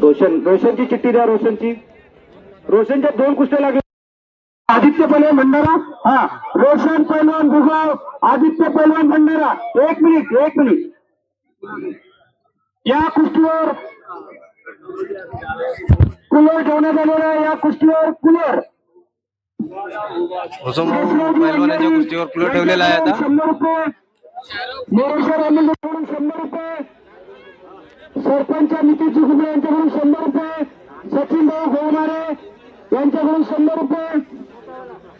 रोशन रोशनची चिठ्ठी द्या रोशनची. रोशनच्या दोन कुस्त्या लागल्या. आदित्य पैलवान भंडारा? हा. रोशन पैलवान भुगाव आदित्य पैलवान भंडारा. एक मिनिट एक मिनिट. या कुस्तीवर कुलर ठेवण्यात आलेला आहे या कुस्तीवर कुलर. पैलवानाच्या कुस्तीवर कुलर ठेवलेला आहे आता. शंभर रुपये. मोरेश्वर शंभर रुपये. सरपंच नितीश गुजरे यांच्याकडून शंभर रुपये सचिन भाऊ गोमारे यांच्याकडून शंभर रुपये.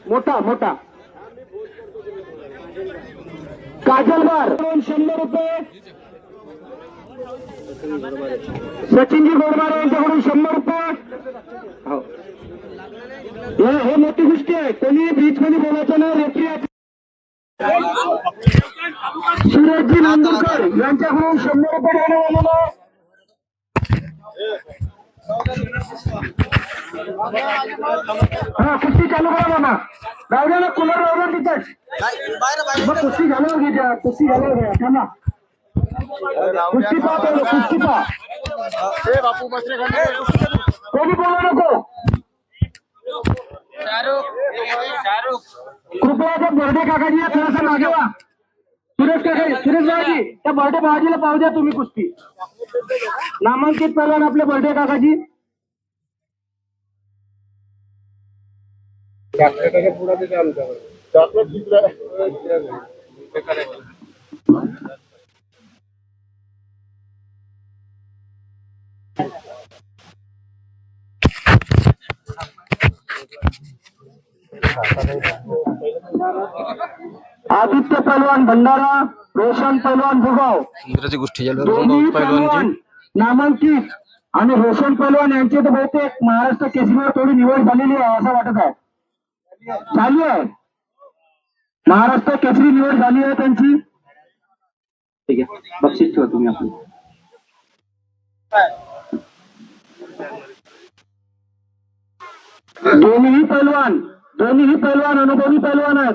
मोठा मोठा. काजलबार शंभर रुपये. सचिनजी गोडमारे यांच्याकडून शंभर रुपये. हो. हे. मोठी गोष्टी आहे. कोणी बीच मध्ये बोलायचं नाही रेफरी सुरेशजी नांदुरकर यांच्याकडून शंभर रुपये देण्यात आलेलं आहे. हा कुस्ती चालू करा मामा. राहू द्या ना कूलर राहू द्या तिथं. मग कुस्ती झाल्यावर घ्या कुस्ती झाल्यावर घ्या थांबा. कुस्ती पहा पहिले, कुस्ती पहा. कोणी बोलू नको? कृपया त्या बर्डे काकाजीला थोडासा मागे वा. सुरेश काका सुरेश बाबाजी त्या बर्डे बाबाजीला पाहू द्या तुम्ही कुस्ती. नामांकित पहिलवान आपले बर्डे काकाजी. आदित्य पैलवान भंडारा रोशन पैलवान भुगाव। आहे. दोन्ही हुसम नामांकित आणि रोशन पैलवान यांची तर बहुतेक महाराष्ट्र केसरीवर थोडी निवड झालेली आहे असं वाटत आहे. चालू आहे. महाराष्ट्र केसरी निवड झाली आहे त्यांची. ठीक आहे. बक्षीस ठेवा तुम्ही आपलं. दोन्हीही पैलवान दोन्हीही पैलवान अनुभवी पैलवान आहेत.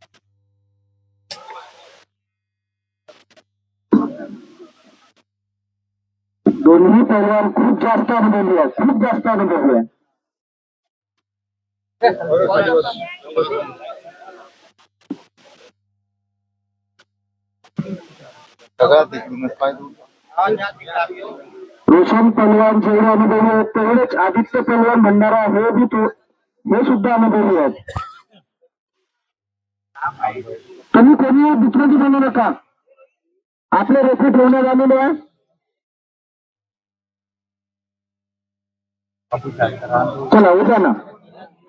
दोन्ही पैलवान खूप जास्त अनुभवी आहेत खूप जास्त अनुभवी आहे. रोशन पलवान जेवढे अनुभवी आहेत तेवढेच आदित्य पलवान भंडारा हे बी तो हे सुद्धा अनुभवी आहेत. तुम्ही कोणी दुसऱ्याची बनवू नका. आपले रेखे ठेवण्यात आलेले आहे. चला उद्या ना.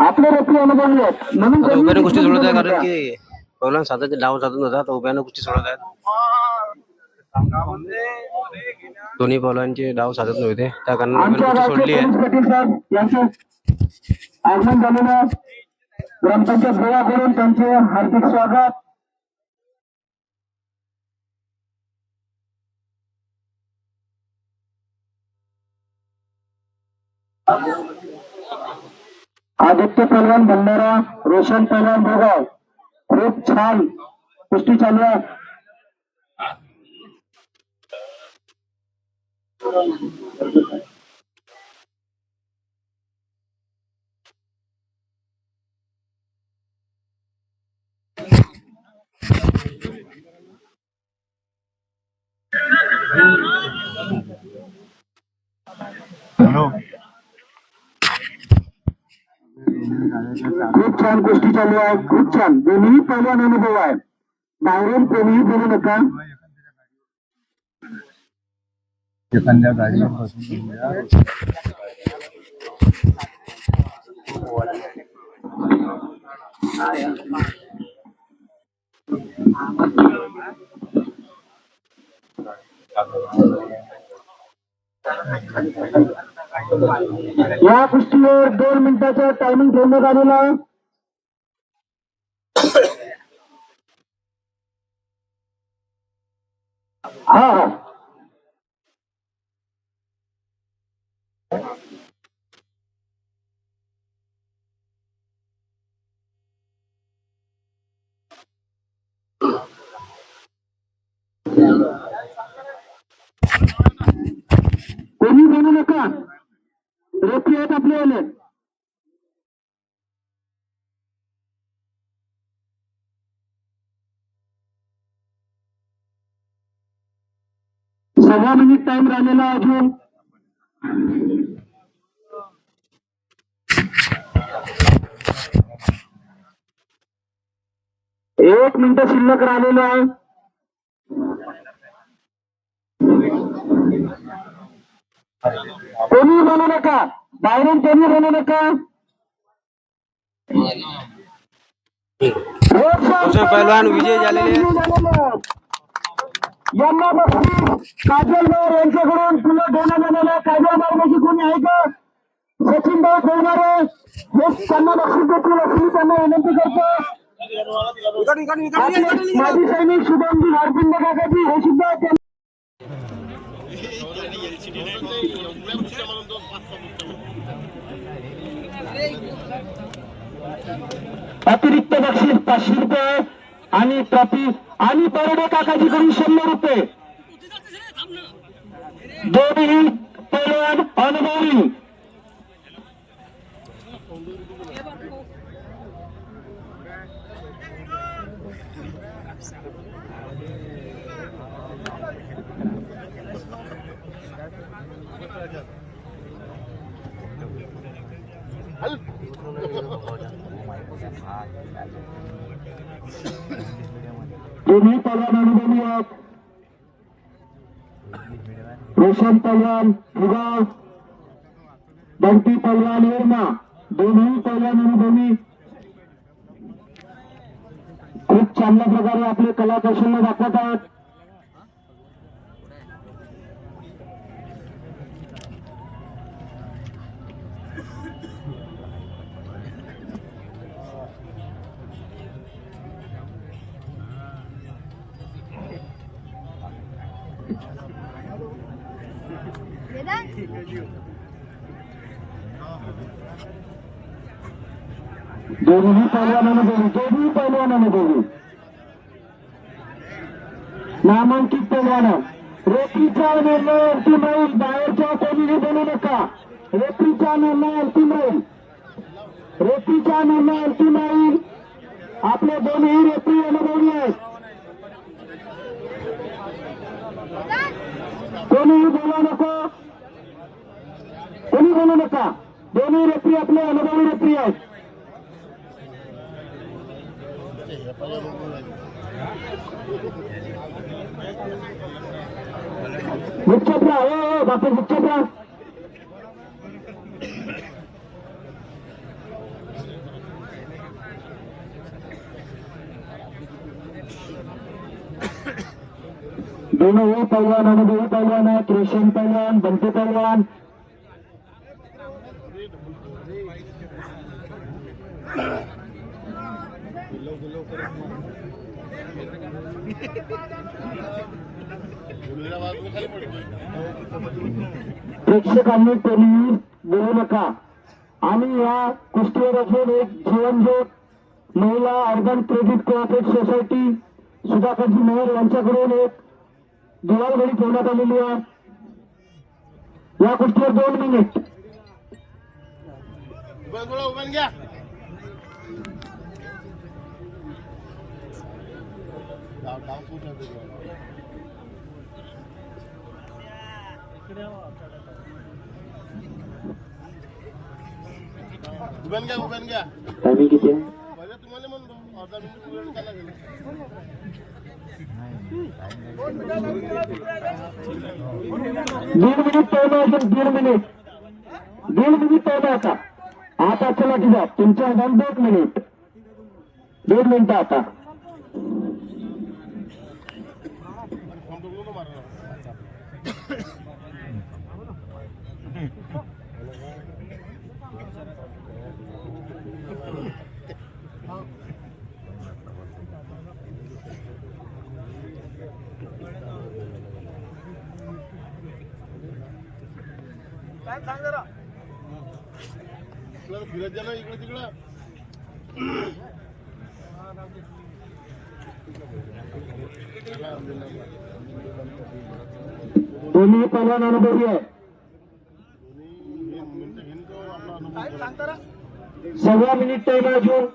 आपले रेफरी अनुभवी आहेत. म्हणून उभ्याने दुसऱ्याची सोडत आहे कारण. की पैलवान साधाचे डाव साधत होता तर उभ्यानं कुस्ती सोडत आहेत. दोन्ही पैलवानचे डाव साधत नव्हते. त्या कारणाने आमच्या उभ्यानं सोडली आहे. पोलीस पाटील साहेब यांचे आगमन झालेलं. ग्रामपंचायत गोळा करून त्यांचे हार्दिक स्वागत. आदित्य पैलवान भंडारा रोशन पैलवान भोगाव. खूप छान कुस्ती चालू आहे. खूप छान गोष्टी चालू आहे खूप छान. दोन्ही पैलवान अनुभव आहे बाहेरून कोणीही बोलू नका. एखाद्या गाडीवर बसून घेऊया. या कुस्तीवर दोन मिनिटाचा टायमिंग ठेवण्यात आलेला हा हा Yeah बोलू नका रेफरी सहा मिनिट टाइम राहिलेला अजून. एक मिनिट शिल्लक राहिलेलं आहे. कोणी बोलू नका. बाहेरून कोणी बोलू नका रोशन पैलवान विजय झालेले आहेत. यांना बक्षीस काजलभाऊ यांच्याकडून पुन्हा देण्यात आलेलं आहे काजलभाऊ म्हणजे कोणी आहे का सचिन भाऊ ठेवणारे हे त्यांना बक्षीस देतील अशी मी त्यांना विनंती करतो आपले माजी सैनिक शुभमजी भारपिंड काकाजी हे सुद्धा त्यांना अतिरिक्त बक्षीस पाचशे रुपये आणि ट्रॉफी आणि बर्डे काकाजीकडून शंभर रुपये दोन्ही पैलवान अनुभवी दोन्ही पैलवान अनुभवी आहात रोशन पैलवान भुगाव बंटी पैलवान वर्मा दोन्ही पैलवान अनुभवी खूप चांगल्या प्रकारे आपले कला कौशल्य दाखवत आहात दोन्ही पैलवान अनुभवी दोन्ही पैलवान अनुभवी नामांकित पैलवान रेफरीचा निर्णय अंतिम राहील बाहेरच्या कोणीही बोलू नका रेफरीचा निर्णय अंतिम राहील रेफरीचा निर्णय अंतिम राहील आपले दोन्ही रेफरी अनुभवी आहेत कोणीही बोलू नको कोणी बोलू नका दोन्ही रेफरी आपले अनुभवी रेफरी आहेत गुच्छपरा हो हो बापू गुच्छपरा दोनों ही पहलवान अनुभवी पहलवान है रोशन पहलवान बंटी पहलवान प्रेक्षकांनी कोणीही बोलू नका. आणि या कुस्तीवर असून एक जीवनज्योत महिला urban credit cooperative society Sudhakarji Mehar यांच्याकडून एक दिवाळ घडी ठेवण्यात आलेली आहे या कुस्तीवर दोन मिनिट उभ्यान घ्या उभ्यान घ्या टायमिंग किती आहे बरं तुम्हाला म्हणतो दीड मिनिट पहिला असेल दीड मिनिट. दीड मिनिट पहिला आता. आता चला ठीक तुमच्या हातात दोन मिनिट. दीड मिनिटं आता. मारा इकडं फिरत ना इकडे तिकडं. दोन्ही पहिलवान अनुभवी आहे. सव्वा मिनिट टाइम अजून.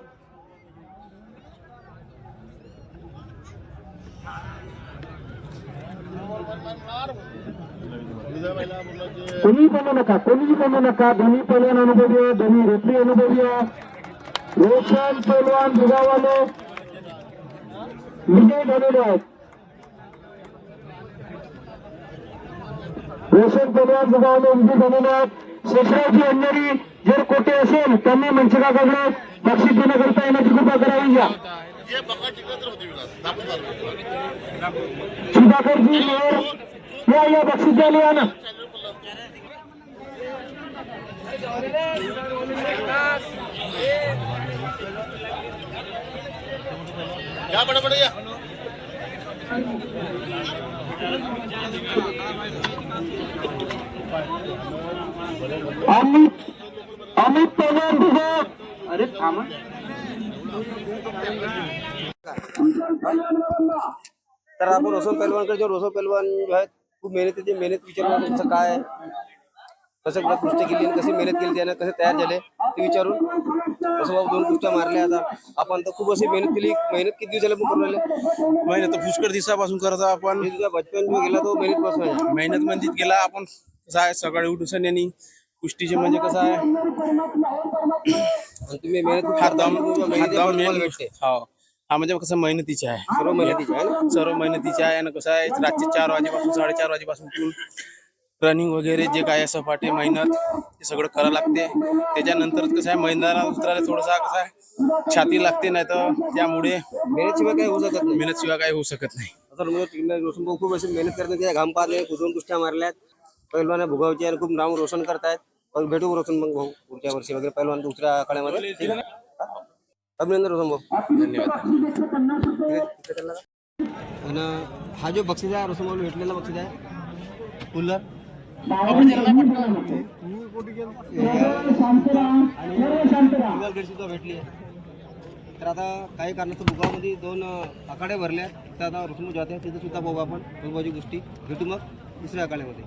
बोलायचे कोणी बनवू नका कोणीही बनवू नका. दोन्ही पहिलवान अनुभवी आहे दोन्ही रेफरी अनुभवी आहे रोशन पहिलवान दुगावाले विजय झालेले आहेत. रोशन पहिलवान दुगावाले विजय झालेले आहेत. शेषरावजी अंजरी जर कोटे असेल त्यांनी मंचकाकडे बक्षीस देण्याकरता येण्याची कृपा करावी. घ्या सुधाकरजी मेयर या या बक्षीस द्यायला या ना या बडे बडे या? अमित अमित पहिलवान दुगा अरे थांबा तर आपण रोशन पहलवानकडे जो रोशन पहलवान जो आहेत खूप मेहनतीचे मेहनत विचारून तुमचं काय? कसं कुठं कुस्ती केली आणि कशी मेहनत केली त्यानं कसे तयार झाले ते विचारून कसं बाबा दोन कुस्त्या मारल्या आता. आपण तर खूप अशी मेहनत केली. मेहनत किती दिवस झाले आपण करून राहिले? मेहनत तर पुष्कळ दिवसापासून करत आपण. म्हणजे बचपन गेला तो मेहनत पासून आहे? मेहनत मंदित गेला आपण. कसं आहे सकाळी उठून सन्यानी कुस्तीचे म्हणजे कसं आहे? आणि तुम्ही मेहनत करता, दाम मेन भेटते. हो. हा म्हणजे कसं मेहनतीचे आहे. सर्व मेहनतीचे आहे ना? सर्व मेहनतीचे आहे आणि कसं आहे रातचे चार वाजेपासून साडेचार वाजेपासून उठून रनिंग वगैरे जे काय सपाटे मेहनत ते सगळं करावं लागते. त्याच्यानंतरच कसं आहे मैदानात उतरायला थोडंसं कसं आहे छाती लागते नाही तर त्यामुळे मेहनतशिवाय काही होऊ शकत नाही. मेहनत शिवाय काही होऊ शकत नाही. रोशन भाऊ खूप अशी मेहनत करतात त्या घाम पाहत नाही कुठून कुस्त्या मारल्यात. पहिलवान भुगावचे आणि खूप नाव रोशन करतायत भेटू रोशन मग भाऊ पुढच्या वर्षी वगैरे पहिलवान दुसऱ्या आखाड्यामध्ये? अभिनंदन रोशन भाऊ. धन्यवाद. आणि हा जो बक्षीस आहे रोशन भाऊ भेटलेला बक्षीस आहे कूलर सुद्धा भेटली आहे. तर आता काही कारणास्तव बुगामध्ये दोन आखाडे भरले आहेत. तर आता रोशन जाते. तिथे सुद्धा बघू आपण. रोजबाजी गोष्टी. भेटू मग दुसऱ्या आखाड्यामध्ये.